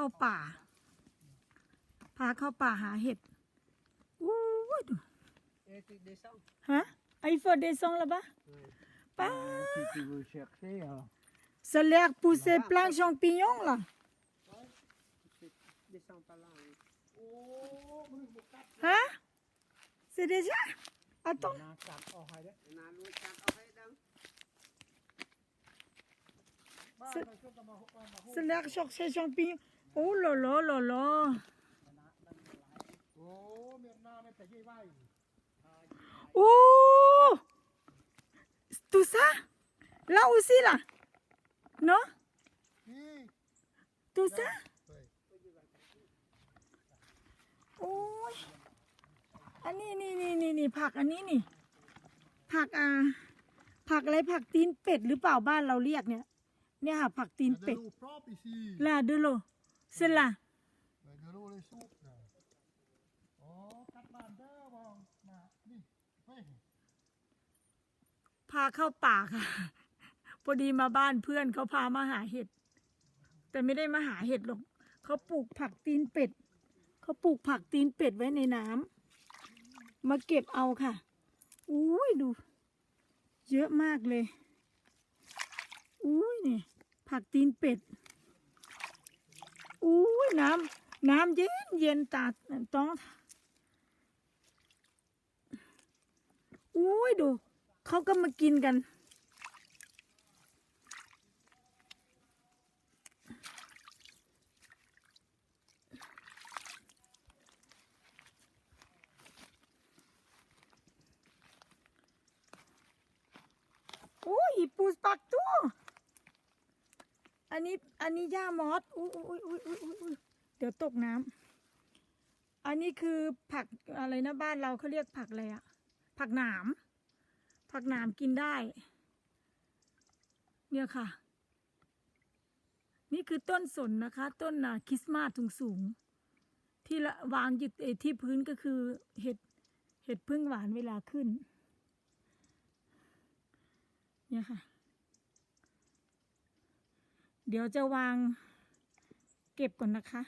เข้าป่า พาเข้าป่าหาเห็ดอู้ยดู Et tu descends ฮะไอโฟเดซองละบะ Oui. ป้า Si tu veux chercher, hein. Ça a l'air pousser plein de champignons là. Tu descends par là. oui. Hein C'est déjà Attends. นาจับออกให้ได้ On a un autre cadre. Arrête, hein. บ้านเราช่วยกันมามามา Ça a l'air chercher champignons. Oh là là là là. โอ้เมียนนาเนี่ยแต่ยี่ไหว Oh Tout ça Là aussi là Non นี่ Tout ça เฮ้ยโอ้ยอันนี้นี่นี่นี่นี่ผักอันนี้นี่ ผักอ่าผักอะไรผักตีนเป็ดหรือเปล่าบ้านเราเรียกเนี่ย เนี่ยค่ะผักตีน de เป็ด l'eau propre ici. ลาเดโล เซล่า Mais de l'eau les soupes. là. โอ้กัดบ้านเด้อมองมานี่เฮ้ยพาเข้าป่าค่ะ พอดีมาบ้านเพื่อนเขาพามาหาเห็ด แต่ไม่ได้มาหาเห็ดหรอก เขาปลูกผักตีนเป็ด เขาปลูกผักตีนเป็ดไว้ในน้ำ มาเก็บเอาค่ะ อุ้ยดู เยอะมากเลย อุ้ยนี่ผักตีนเป็ด น้ำน้ำเย็นเย็นตาต้องอุ้ยดู เขาก็มากินกัน โอ้ยปูสปักตัวอันนี้ อันนี้ย่ามอสอุ้ยอุ้ยอุ้ยอุ้ยอุ้ย เดี๋ยวตกน้ำอันนี้คือผักอะไรนะบ้านเราเขาเรียกผักอะไรอะผักหนาม ผักหนามกินได้ เนี่ยค่ะ นี่คือต้นสนนะคะ ต้นนะคริสต์มาสสูงสูงที่ละวางอยู่ที่พื้นก็คือเห็ดเห็ดพึ่งหวานเวลาขึ้น เนี่ยค่ะ เดี๋ยวจะวางเก็บก่อนนะคะ